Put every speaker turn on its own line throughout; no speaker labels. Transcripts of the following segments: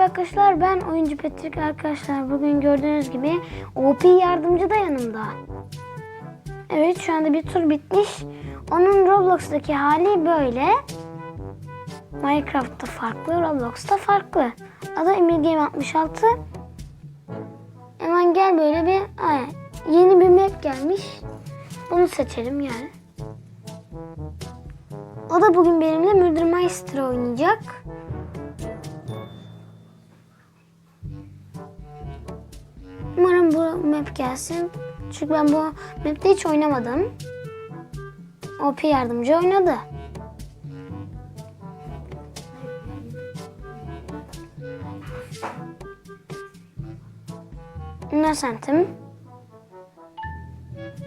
Merhaba arkadaşlar ben oyuncu Patrick arkadaşlar. Bugün gördüğünüz gibi OP yardımcı da yanımda. Evet şu anda bir tur bitmiş. Onun Roblox'taki hali böyle. Minecraft'ta farklı, Roblox'ta farklı. Adı Emir Game 66. Hemen gel böyle bir ay, yeni bir map gelmiş. Bunu seçelim yani. O da bugün benimle Murder Meister oynayacak. Map gelsin. Çünkü ben bu map'te hiç oynamadım. OP yardımcı oynadı. Innocent'im.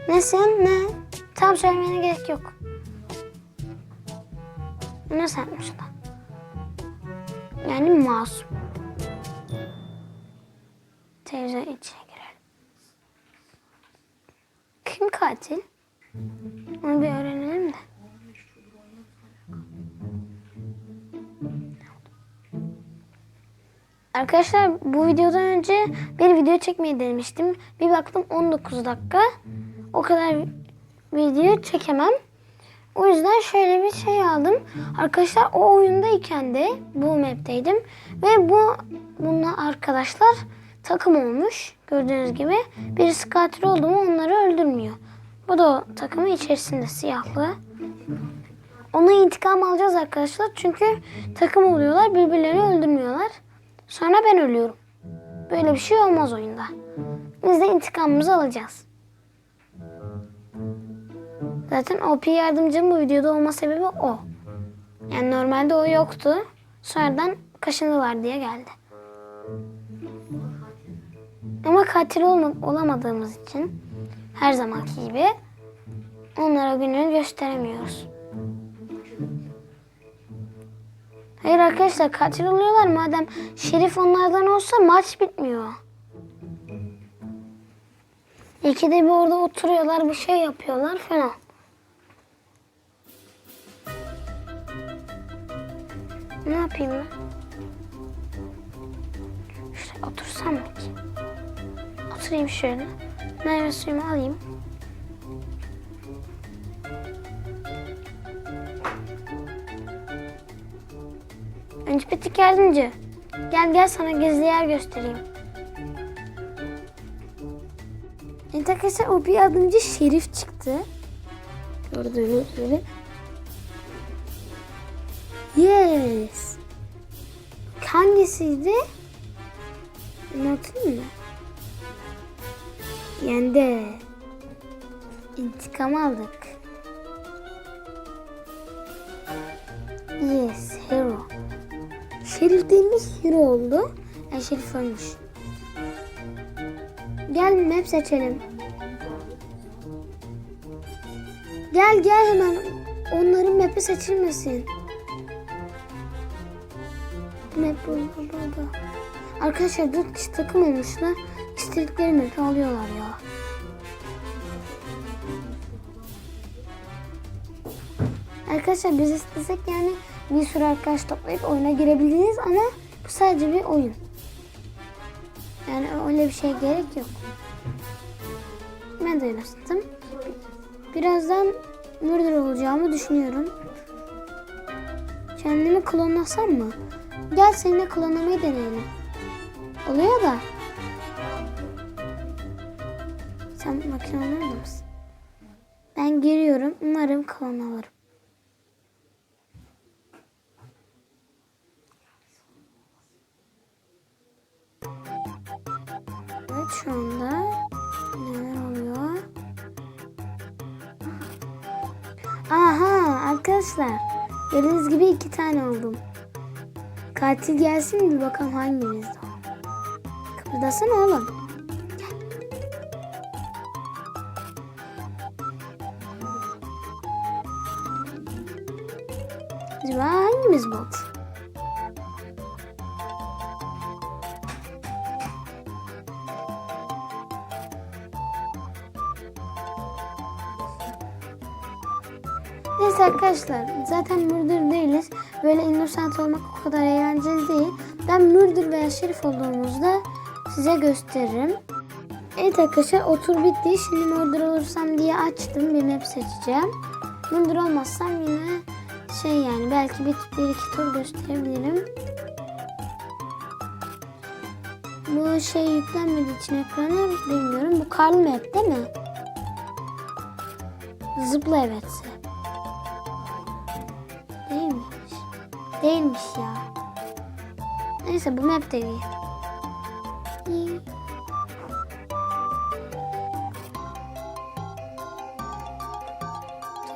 Nesin? Ne? Tam söylemene gerek yok. Innocent'miş da. Yani masum. Televizyon içine katil? Onu bir öğrenelim de. Arkadaşlar bu videodan önce bir video çekmeyi denemiştim. Bir baktım 19 dakika. O kadar video çekemem. O yüzden şöyle bir şey aldım. Arkadaşlar o oyundayken de bu map'teydim. Ve bu bununla arkadaşlar takım olmuş. Gördüğünüz gibi. Birisi katil oldu mu onları öldürmüyor. Bu da o takımın içerisinde siyahlı. Ona intikam alacağız arkadaşlar. Çünkü takım oluyorlar. Birbirlerini öldürmüyorlar. Sonra ben ölüyorum. Böyle bir şey olmaz oyunda. Biz de intikamımızı alacağız. Zaten OP yardımcım bu videoda olma sebebi o. Yani normalde o yoktu. Sonradan kaşındılar diye geldi. Ama katil olamadığımız için her zamanki gibi onlara gününü gösteremiyoruz. Hayır arkadaşlar katil oluyorlar madem şerif onlardan olsa maç bitmiyor. İkide bir orada oturuyorlar bir şey yapıyorlar falan. Ne yapayım ben? Şuraya otursam mı ki? Oturayım şöyle. Meyve suyumu alayım. Önce Petik yardımcı. Gel gel sana gizli yer göstereyim. Evet arkadaşlar o bir yardımcı Şerif çıktı. Gördüğünüz gibi. Yes. Hangisiydi? Anlatayım mı? Yendi. İntikam aldık. Yes, hero. Şerif değilmiş, hero oldu. Yani Şerif ölmüş. Gel map seçelim. Gel gel hemen. Onların map'i seçilmesin. Map burada. Arkadaşlar dört kişi takım olmuşlar. İstedikleri map'i alıyorlar ya. Arkadaşlar biz istesek yani bir sürü arkadaş toplayıp oyuna girebiliriz ama bu sadece bir oyun. Yani öyle bir şey gerek yok. Ben de ısıttım. Birazdan murder olacağımı düşünüyorum. Kendimi klonlasam mı? Gel seninle klonlamayı deneyelim. Oluyor da. Sen makine olur musun? Ben giriyorum. Umarım klon alırım. Evet şu anda neler oluyor? Aha arkadaşlar gördüğünüz gibi iki tane oldum. Katil gelsin bir bakalım hangimizde o. Kıpırdasana oğlum. Hangimiz bot? Neyse arkadaşlar zaten murder değiliz. Böyle innocent olmak o kadar eğlenceli değil. Ben mürdür veya şerif olduğumuzda size gösteririm. Evet arkadaşlar otur bitti. Şimdi mürdür olursam diye açtım. Bir map seçeceğim. Mürdür olmazsam yine şey yani belki bir, bir iki tur gösterebilirim. Bu şey yüklenmediği için ekrana bilmiyorum. Bu karlı map değil mi? Zıpla evet. Değilmiş. Değilmiş ya. Neyse bu map de iyi. İyi.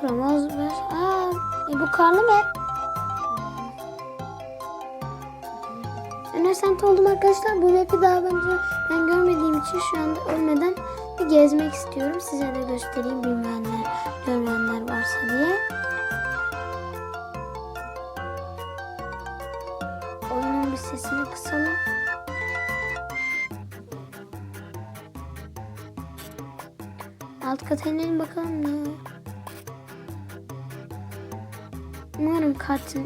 Turamaz ver. Aa, e bu karlı map. Innocent oldum arkadaşlar. Bu map'i daha önce ben görmediğim için şu anda ölmeden bir gezmek istiyorum. Size de göstereyim bilmeyenler, görmeyenler varsa diye. Oyunun bir sesini kısalım. Alt kata inelim bakalım ne. Umarım katil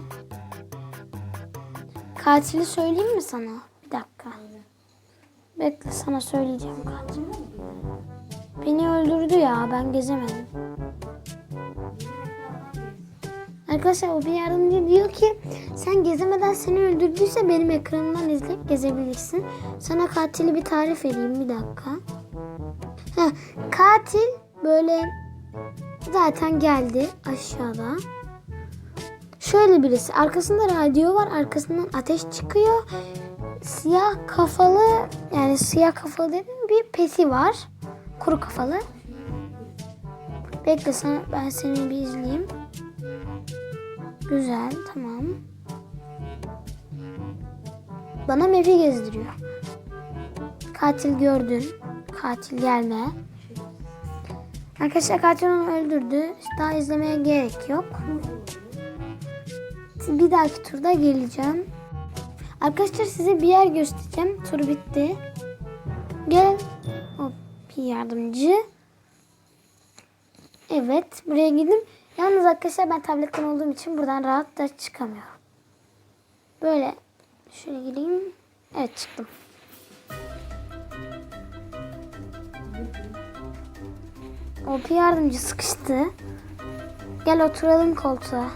Katili söyleyeyim mi sana? Bir dakika. Bekle sana söyleyeceğim katil. Beni öldürdü ya ben gezemedim. Arkadaşlar o bir yardımcı diyor ki sen gezemeden seni öldürdüyse benim ekranımdan izleyip gezebilirsin. Sana katili bir tarif edeyim bir dakika. Heh, katil böyle zaten geldi aşağıda. Şöyle birisi arkasında radyo var arkasından ateş çıkıyor. Siyah kafalı yani siyah kafalı dedim bir pesi var. Kuru kafalı. Bekle sana ben seni bir izleyeyim. Güzel tamam. Bana map'i gezdiriyor. Katil gördün. Katil gelme. Arkadaşlar katil onu öldürdü. Daha izlemeye gerek yok. Bir dahaki turda geleceğim. Arkadaşlar size bir yer göstereceğim. Tur bitti. Gel. Hop bir yardımcı. Evet buraya gidin. Yalnız arkadaşlar ben tabletten olduğum için buradan rahat da çıkamıyorum. Böyle şöyle gireyim. Evet çıktım. OP yardımcı sıkıştı. Gel oturalım koltuğa.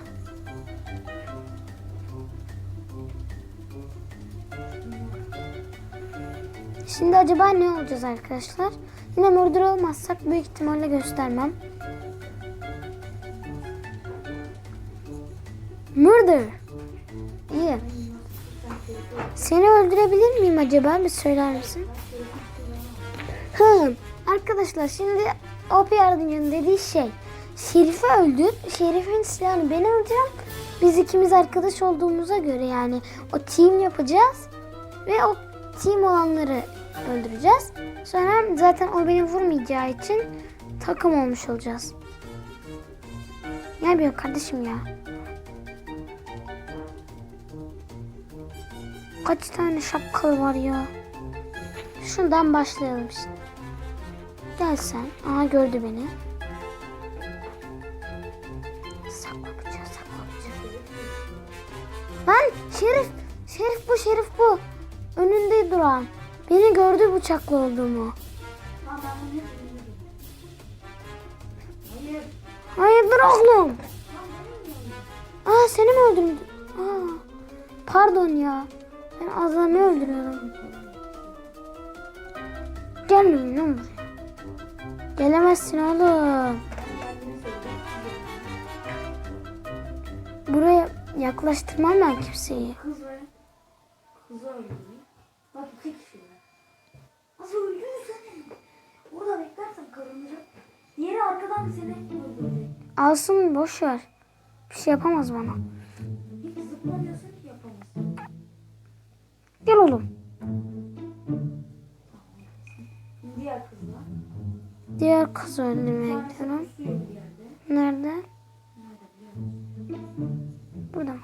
Şimdi acaba ne olacağız arkadaşlar? Yine murder olmazsak büyük ihtimalle göstermem. Murder. İyi. Seni öldürebilir miyim acaba? Bir söyler misin? Hı. Arkadaşlar şimdi OP yardımcının dediği şey. Şerif'i öldür. Şerif'in silahını ben alacağım. Biz ikimiz arkadaş olduğumuza göre yani o team yapacağız. Ve o team olanları öldüreceğiz. Sonra zaten o beni vurmayacağı için takım olmuş olacağız. Ne yapıyor kardeşim ya? Kaç tane şapkalı var ya? Şundan başlayalım şimdi. Gel sen. Aha gördü beni. Saklanacağız, saklanacağız. Lan Şerif, Şerif Beni gördü bıçaklı olduğumu. Hayırdır oğlum? Aa seni mi öldürdüm? Aa, pardon ya. Ben adamı öldürüyorum. Gelmeyin lan. Gelemezsin oğlum. Buraya yaklaştırmam ben kimseyi.
Kız ve kızı öldürüyor. Bak iki kişiler. Nasıl öldürürsen orada beklersen kazanacak. Diğeri arkadan seni öldürecek.
Alsın boş ver. Bir şey yapamaz bana.
Hiç zıplamıyorsun ki yapamazsın.
Gel oğlum.
Diğer kızla.
Diğer kızı öldürmeye gidiyorum. Nerede? Burada mı?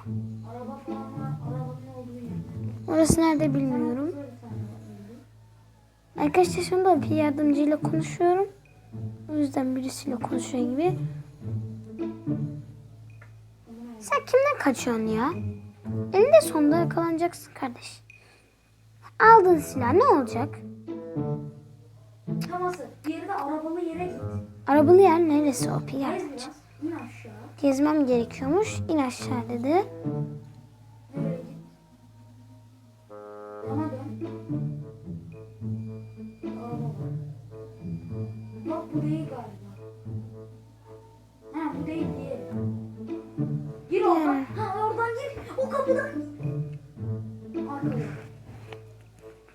Araba falan var. Arabanın olduğu yerde.
Orası nerede bilmiyorum.
Kızla bir tane öldü.
Arkadaşlar anda bir yardımcıyla konuşuyorum. O yüzden birisiyle konuşuyor gibi. Sen kimden kaçıyorsun ya? Eninde sonunda yakalanacaksın kardeş. Aldığın silah ne olacak?
Taması. Diğeri de arabalı yere git.
Arabalı yer neresi o
Gez biraz. İn aşağı.
Gezmem gerekiyormuş. İn aşağı dedi.
Nereye git? Bana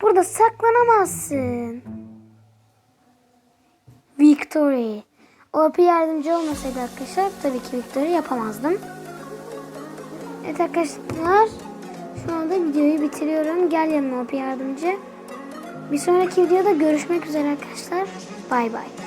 Burada saklanamazsın. Victory. O bir yardımcı olmasaydı arkadaşlar tabii ki Victory yapamazdım. Evet arkadaşlar şu anda videoyu bitiriyorum. Gel yanıma OP yardımcı. Bir sonraki videoda görüşmek üzere arkadaşlar. Bay bay.